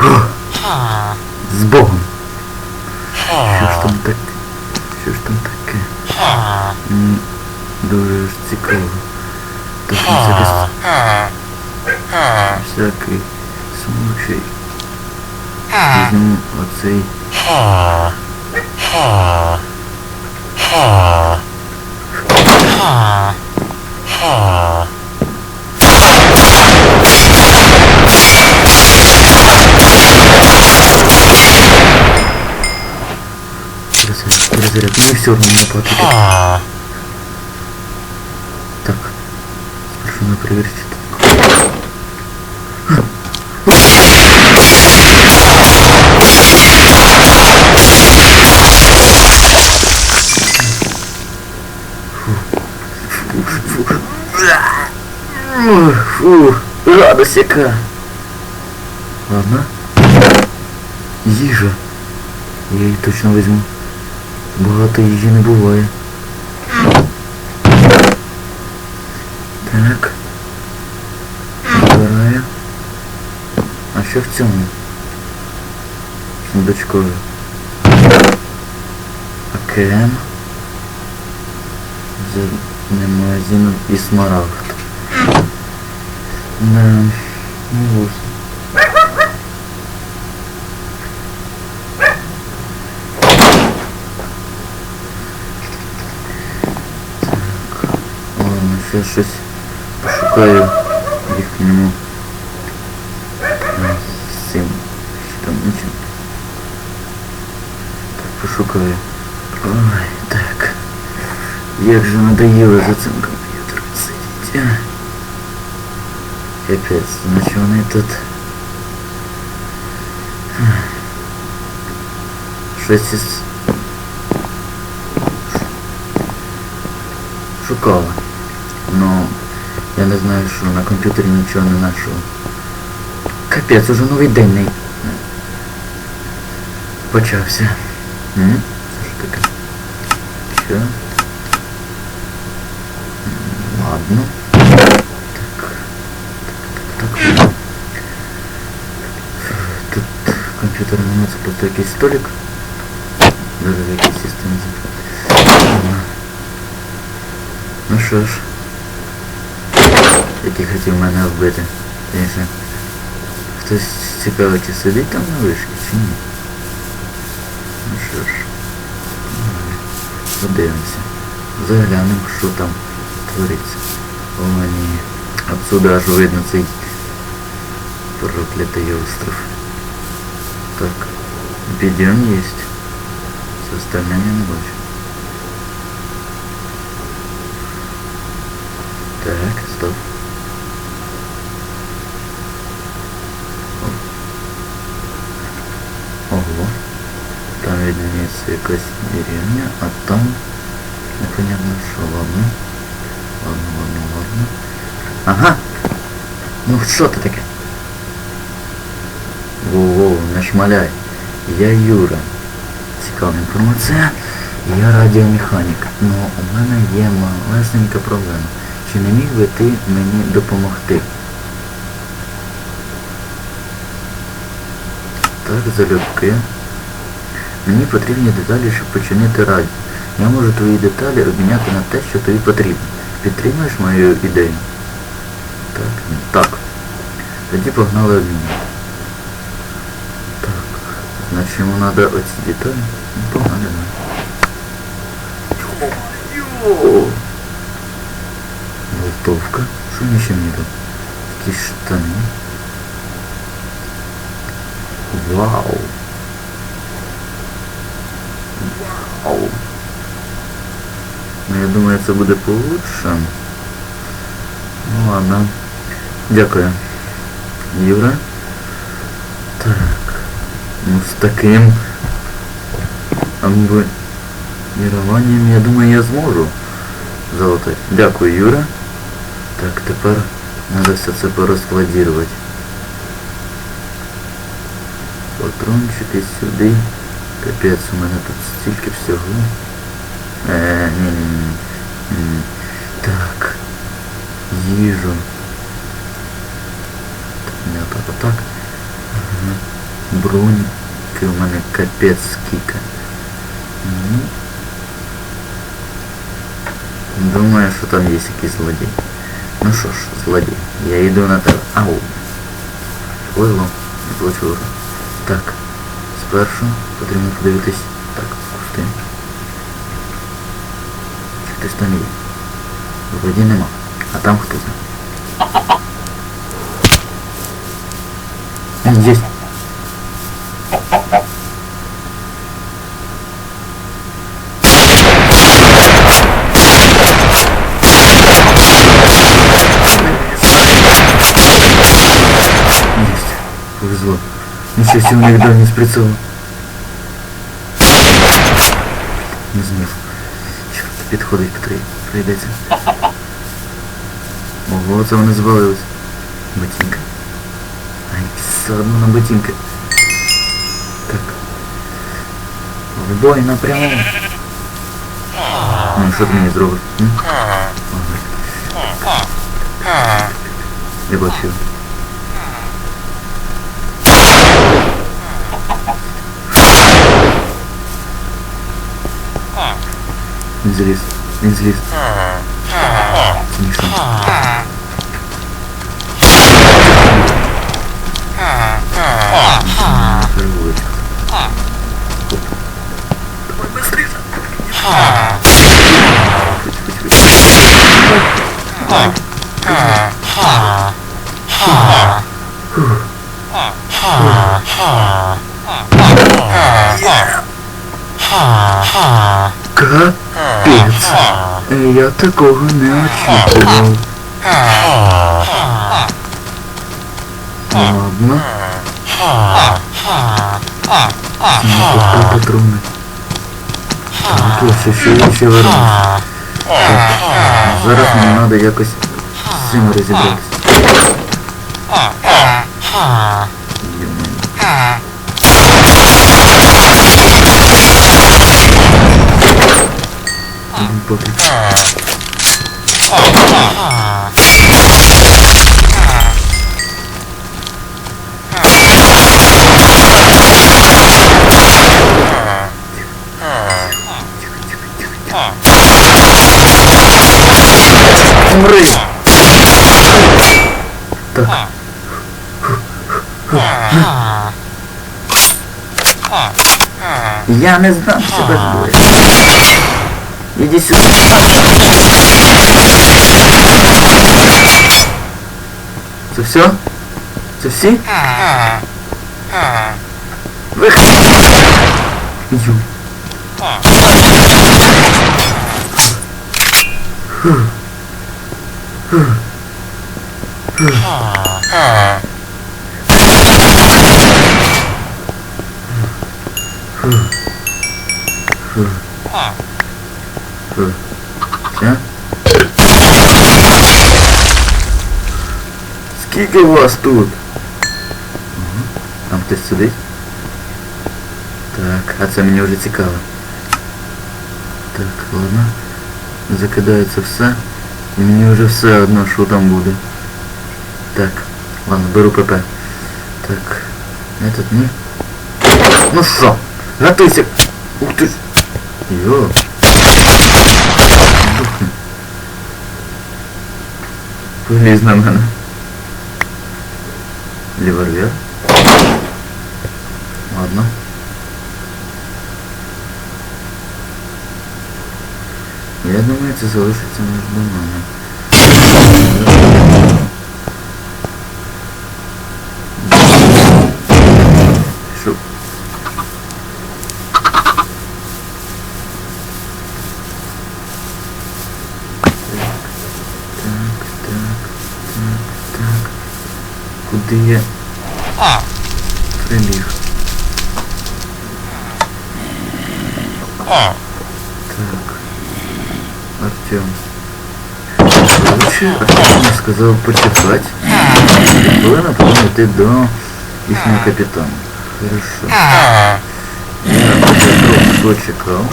З Богом. Що ж там таке? Що ж там таке? Мені дуже ж цікаво. Так ось якийсь всякий случай. Візьму оцей. все равно не платить. Так. Спершу надо проверить это. Фу. Фу. Фу. Радость яка. Ладно. Їжа. Я її точно візьму. Багато їжі не буває. Так. Збираю. А що в цьому? Сундучкові. Океан. З магазину і смарагд. Да. Ну ось. Ладно, ще щось пошукаю в їхньому а, з цим що там нічим. Так, пошукаю. Ой, так. Як же надоело за цим комп'ютером сидіти. а. Капець, значить вони тут. Щось із шукала. Но я не знаю, що на комп'ютері нічого не знайшов. Капець, уже новий день не... почався. М? Це що таке? Що? М, Ладно. Так. Так, так, так. Тут комп'ютер не це просто якийсь столик. Даже в якійсь системі Ладно. Ну що ж. Який хотів мене вбити. Звісно. Хтось цікаво, чи сидить там на вишці, чи ні. Ну що ж. давай, Подивимося. Заглянемо, що там твориться. О ні. Отсюда аж видно цей проклятий остров. Так. Підйом есть. Все остальное я не бачу. Так, стоп. Якась деревня, а там непонятно что. Ладно. Ладно, ладно, ладно. Ага. Ну що це таке? Воу-воу, не шмаляй. Я Юра. Цікава інформація. Я радіомеханік. Ну, у мене є малесенька проблема. Чи не міг би ти мені допомогти? Так, залюбки. Мені потрібні деталі, щоб починити радіо. Я можу твої деталі обміняти на те, що тобі потрібно. Підтримуєш мою ідею? Так, ні. Так. Тоді погнали обміняти. Так. Значить йому треба оці деталі. Ну, погнали! Голтовка. Що мені ще мені тут? Якісь штани. Вау! Вау! Ну я думаю, це буде получше. Ну ладно. Дякую. Юра. Так. Ну з таким амбуліруванням, я думаю, я зможу залатати. Дякую, Юра. Так, тепер треба все це порозкладірувати. Патрончики сюди. Капець, у мене тут стільки всього. Е, ні, ні, ні. ні. Так. Їжу. Так, не отак, отак. Ага. броньки у мене капець скільки. Ну, Думаю, що там є якийсь злодій. Ну що ж, злодій, я йду на тебе. Ау. Повезло, не получилось. Так, спершу потрібно подивитись. Так, кусти. Чи хтось там є? Вроді нема. А там хто там? Он есть. Ничего себе, у них дальний с прицелом. Не зміг. Чорт, підходить Петрий. Прийдеться. Ого, це вони звалились. Ботинка. Ай, все одно на ботинки. Так. В бой напряму. Ну, що ти мені зробиш? м? Ага. Я бачу. Він зліз. Він зліз. Смішно. Переводить. Давай быстрее. Хоть, хоть, хоть. Капець. Я такого не очікував. Ладно. Знайти патрони. Так, я ще ще ще вернусь. Так, зараз мені треба якось з цим розібратися. Умри! Так. Я не знав себе зброю. Іди сюди. Це все? Це всі? Вихід! Ю. Фух. Фух. Фух. Фух. Фух. Фух. Все? Скільки вас тут? Ага. Там хтось сидить? Так, а це мені вже цікаво. Так, ладно. Закидається все. І мені вже все одно, що там буде. Так, ладно, беру ПП. Так, этот ні. Ну що, готуйся. Ух ти. ж. Йо. Поліз на мене. Лівервір. Ладно. Я думаю, це залишиться між нами. Куди я прибіг? Так. Артем. Короче, Артем мне сказал почекать. И было напомню йти до їхнього капітана. Хорошо. Я уже почекав.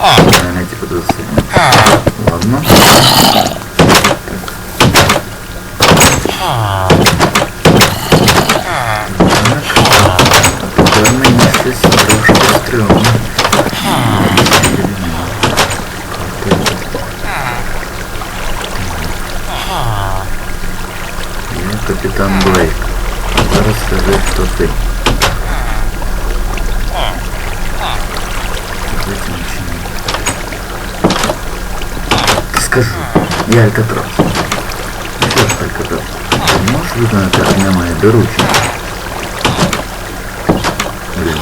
Наверное, типа до засилення. Ладно. Кроме месяц трошки стрёмно. Я капитан Блейк. А расскажи, кто ты. Скажи, я Алькатрос. Можеш виконати одне моє доручення? Блін.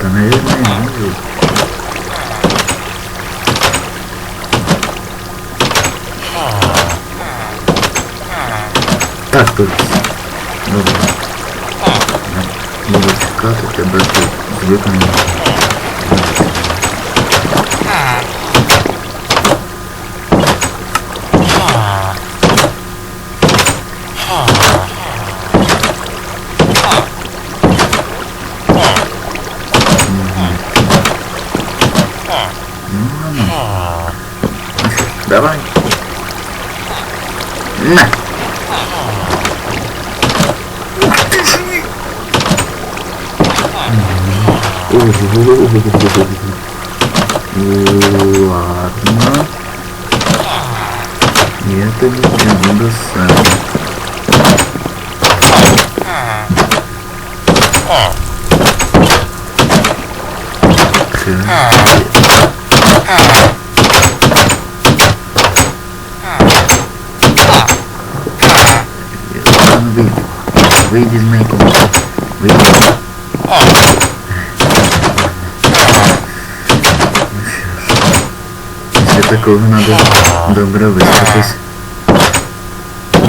Та, наверное, я можу. Так, тут. Добре. Я буду чекати тебе тут. з виконанням. Ну, ладно. Ну що ж, давай. На! Ладно. Я тобі не буду сам. Вийди. Вийди з Gdzie to kurwa do, to jest...